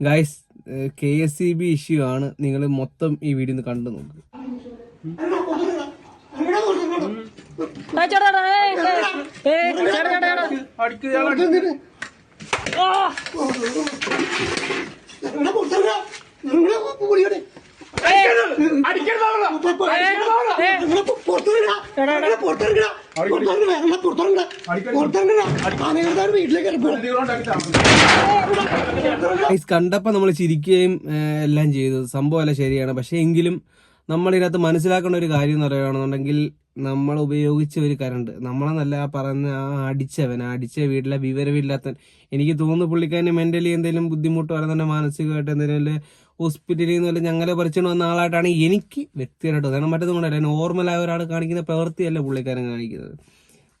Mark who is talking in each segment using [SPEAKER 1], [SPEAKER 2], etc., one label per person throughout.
[SPEAKER 1] Guys K S C B issue ആണ്. നിങ്ങൾ മൊത്തം ഈ വീഡിയോ ഒന്ന് കണ്ടു നോക്ക്.
[SPEAKER 2] ഏയ്.
[SPEAKER 1] കണ്ടപ്പോൾ നമ്മൾ ചിരിക്കുകയും എല്ലാം ചെയ്തു. സംഭവം അല്ല ശരിയാണ്. പക്ഷേ എങ്കിലും നമ്മളിതിനകത്ത് മനസ്സിലാക്കേണ്ട ഒരു കാര്യം എന്ന് പറയുകയാണെന്നുണ്ടെങ്കിൽ നമ്മൾ ഉപയോഗിച്ച ഒരു കരണ്ട്. നമ്മളെന്നല്ല പറഞ്ഞ ആ അടിച്ചവൻ ആ അടിച്ച വീട്ടിലെ വിവരമില്ലാത്തവൻ. എനിക്ക് തോന്നുന്നു പുള്ളിക്കാരന് മെന്റലി എന്തെങ്കിലും ബുദ്ധിമുട്ട് വരുന്നുണ്ട് മാനസികമായിട്ട് എന്തെങ്കിലും ഹോസ്പിറ്റലിൽ നിന്ന് വല്ല ഞങ്ങളെ പറിച്ചുകൊണ്ട് വന്ന ആളായിട്ടാണ് എനിക്ക് വ്യക്തിപരമായിട്ട് കാരണം മറ്റൊന്നും കൊണ്ടല്ല നോർമലായ ഒരാൾ കാണിക്കുന്ന പ്രവൃത്തിയല്ല പുള്ളിക്കാരൻ കാണിക്കുന്നത്.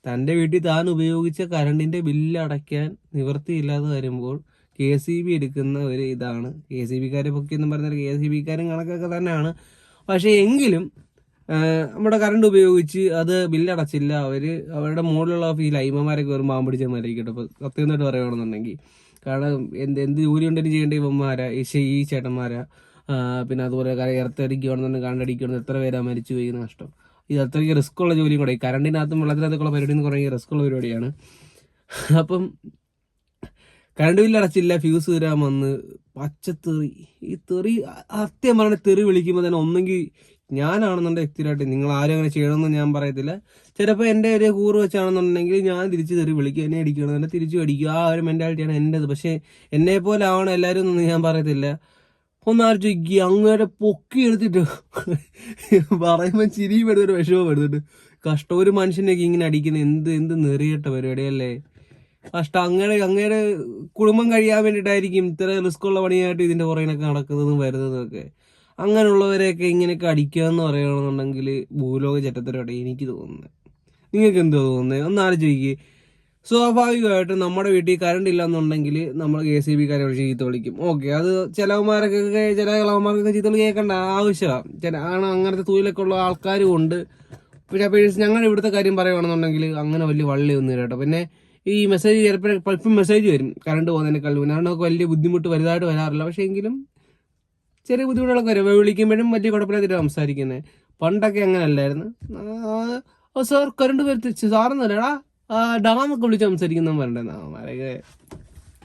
[SPEAKER 1] തന്റെ വീട്ടിൽ താൻ ഉപയോഗിച്ച കരണ്ടിന്റെ ബില്ല് അടയ്ക്കാൻ നിവൃത്തിയില്ലാതെ വരുമ്പോൾ കെ സി ബി എടുക്കുന്ന ഒരു ഇതാണ്. കെ സി ബിക്കാരെ പൊക്കി എന്ന് പറഞ്ഞാൽ കെ സി ബിക്കാരും കണക്കൊക്കെ തന്നെയാണ്. പക്ഷേ എങ്കിലും നമ്മുടെ കറണ്ട് ഉപയോഗിച്ച് അത് ബില്ലടച്ചില്ല അവർ അവരുടെ മുകളിലുള്ള ലൈമമാരൊക്കെ വരും പാമ്പിടിച്ചാൽ പിടിച്ച മരിക്കട്ടെ ഇപ്പോൾ സത്യമായിട്ട് പറയുകയാണെന്നുണ്ടെങ്കിൽ കാരണം എന്ത് എന്ത് ജോലി ഉണ്ടെങ്കിലും ചെയ്യേണ്ട ഇവന്മാരാ ഈ ചേട്ടന്മാരാ. പിന്നെ അതുപോലെ ഇറത്തടിക്കുകയാണെന്നുണ്ടെങ്കിൽ കണ്ടടിക്കുകയാണെന്ന് എത്ര പേരാ മരിച്ചു പോയി നഷ്ടം. ഇത് അത്രയ്ക്ക് റിസ്ക് ഉള്ള ജോലിയും കൂടെ. കറണ്ടിനകത്തും വെള്ളത്തിനകത്തുള്ള പരിപാടി എന്ന് പറയുന്നത് റിസ്ക് ഉള്ള പരിപാടിയാണ്. അപ്പം കറണ്ട് ബില്ല് അടച്ചില്ല ഫ്യൂസ് തരാൻ വന്ന് പച്ചത്തെറി ഈ തെറി സത്യം പറഞ്ഞ തെറി വിളിക്കുമ്പോൾ തന്നെ ഒന്നെങ്കിൽ ഞാനാണെന്നുണ്ട് വ്യക്തിയായിട്ട് നിങ്ങൾ ആരും അങ്ങനെ ചെയ്യണമെന്ന് ഞാൻ പറയത്തില്ല. ചിലപ്പോൾ എന്റെ ഒരു കൂറ് വെച്ചാണെന്നുണ്ടെങ്കിൽ ഞാൻ തിരിച്ച് തെറി വിളിക്കുക എന്നെ അടിക്കണം എന്നെ തിരിച്ചു അടിക്കുക ആ ഒരു മെന്റാലിറ്റിയാണ് എന്റെത്. പക്ഷേ എന്നെ പോലെ ആവണം എല്ലാവരും എന്ന് ഞാൻ പറയത്തില്ല. ഒന്നാലോചിക്കുക അങ്ങേരെ പൊക്കി എടുത്തിട്ട് പറയുമ്പോൾ ചിരിയും എടുത്തിട്ട് വിഷമം എടുത്തിട്ട് കഷ്ടം. ഒരു മനുഷ്യനൊക്കെ ഇങ്ങനെ അടിക്കുന്ന എന്ത് എന്ത് നെറിയട്ട പരിപാടിയല്ലേ? കഷ്ടം. അങ്ങനെ അങ്ങയുടെ കുടുംബം കഴിയാൻ വേണ്ടിയിട്ടായിരിക്കും ഇത്ര റിസ്ക് ഉള്ള പണിയായിട്ട് ഇതിന്റെ പുറകിനൊക്കെ നടക്കുന്നതും വരുന്നതും ഒക്കെ. അങ്ങനെയുള്ളവരെയൊക്കെ ഇങ്ങനെയൊക്കെ അടിക്കുക എന്ന് പറയുകയാണെന്നുണ്ടെങ്കിൽ ഭൂലോക ചട്ടത്തരോടെ എനിക്ക് തോന്നുന്നത്. നിങ്ങൾക്ക് എന്തോ തോന്നുന്നത്? ഒന്ന് ആലോചിക്കുക സ്വാഭാവികമായിട്ടും നമ്മുടെ വീട്ടിൽ കറണ്ട് ഇല്ല എന്നുണ്ടെങ്കിൽ നമ്മൾ കെ സി ബി കാരെ ചീത്ത വിളിക്കും. ഓക്കെ അത് ചിലവന്മാരൊക്കെ ചില കളവന്മാർക്കൊക്കെ ചീത്ത വിളി കേൾക്കേണ്ട ആവശ്യമാണ് ചില ആണ് അങ്ങനത്തെ തൊഴിലൊക്കെ ഉള്ള ആൾക്കാരും ഉണ്ട്. പിന്നെ അപ്പോൾ ഞങ്ങളുടെ ഇവിടുത്തെ കാര്യം പറയുകയാണെന്നുണ്ടെങ്കിൽ അങ്ങനെ വലിയ വള്ളിയൊന്നും കേട്ടോ. പിന്നെ ഈ മെസ്സേജ് ചിലപ്പോൾ പലപ്പോഴും മെസ്സേജ് വരും. കറണ്ട് പോകുന്നതിനേക്കാൾ പിന്നെ വലിയ ബുദ്ധിമുട്ട് വലുതായിട്ട് വരാറില്ല. പക്ഷേ എങ്കിലും ചെറിയ ബുദ്ധിമുട്ടുകളൊക്കെ വരും. വിളിക്കുമ്പോഴും വലിയ കുഴപ്പമില്ലാതെ സംസാരിക്കുന്നത് പണ്ടൊക്കെ അങ്ങനെ അല്ലായിരുന്നു ഓ സാർ കറണ്ട് വരുത്തി. സാറൊന്നുമല്ലടാ ഡാമൊക്കെ വിളിച്ച് സംസാരിക്കുന്ന പറയണ്ടേ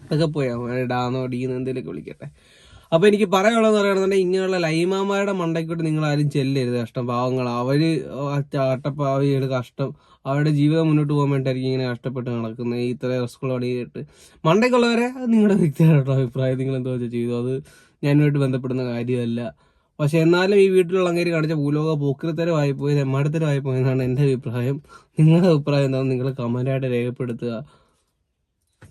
[SPEAKER 1] അതൊക്കെ പോയാ ഡാന്നോ ഡീന്ന് എന്തെങ്കിലുമൊക്കെ വിളിക്കട്ടെ. അപ്പൊ എനിക്ക് പറയാനുള്ളതെന്ന് പറയുകയാണെന്നുണ്ടെങ്കിൽ ഇങ്ങനെയുള്ള ലൈമാമാരുടെ മണ്ടയ്ക്കോട്ട് നിങ്ങൾ ആരും ചെല്ലരുത്. കഷ്ടം. പാവങ്ങൾ. അവർ അട്ടപ്പാവിയുടെ കഷ്ടം. അവരുടെ ജീവിതം മുന്നോട്ട് പോകാൻ വേണ്ടിയിട്ടായിരിക്കും ഇങ്ങനെ കഷ്ടപ്പെട്ട് നടക്കുന്നത്. ഇത്ര റിസ്കുള്ള അടിയിട്ട് മണ്ടയ്ക്കുള്ളവരെ നിങ്ങളുടെ വ്യക്തിപരമായിട്ടുള്ള അഭിപ്രായം. നിങ്ങൾ എന്താ വെച്ചാൽ ചെയ്തു. അത് ഞാനുമായിട്ട് ബന്ധപ്പെടുന്ന കാര്യമല്ല. പക്ഷെ എന്നാലും ഈ വീട്ടിലുള്ള അങ്ങേര് കാണിച്ച ഭൂലോക പോക്കിരത്തരമായി പോയി തെമ്മാടത്തരമായി പോയെന്നാണ് എന്റെ അഭിപ്രായം. നിങ്ങളുടെ അഭിപ്രായം എന്താണെന്ന് നിങ്ങൾ കമന്റായിട്ട് രേഖപ്പെടുത്തുക.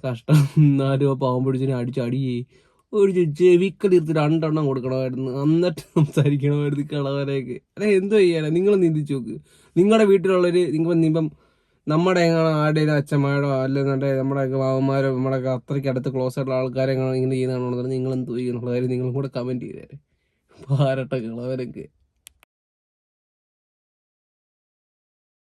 [SPEAKER 1] കഷ്ടം. എന്നാലും ആ പാവം പിടിച്ചിനെ അടിച്ച് അടിയേ ഒരു ചെവിക്കടിയെടുത്ത് രണ്ടെണ്ണം കൊടുക്കണമായിരുന്നു. എന്നിട്ട് സംസാരിക്കണമായിരുന്നു കളവരേക്ക്. അതെ എന്തോ ചെയ്യാനാ? നിങ്ങൾ നിന്ദിച്ചു നോക്ക്. നിങ്ങളുടെ വീട്ടിലുള്ളൊരു നിങ്ങൾ ഇപ്പം നമ്മുടെ എങ്ങനെ ആരുടെയും അച്ഛന്മാരോ അല്ലെന്നുണ്ടെ നമ്മുടെ മാവന്മാരോ നമ്മുടെ അത്രയ്ക്ക് അടുത്ത് ക്ലോസ് ആയിട്ടുള്ള ആൾക്കാരെ ഇങ്ങനെ ചെയ്യുന്നതാണെന്നുണ്ടെങ്കിൽ നിങ്ങൾ എന്ത് ചെയ്യുന്നുള്ള കാര്യം നിങ്ങളും കൂടെ കമന്റ് ചെയ്തേരെ. പാരട്ട കളവരൊക്കെ.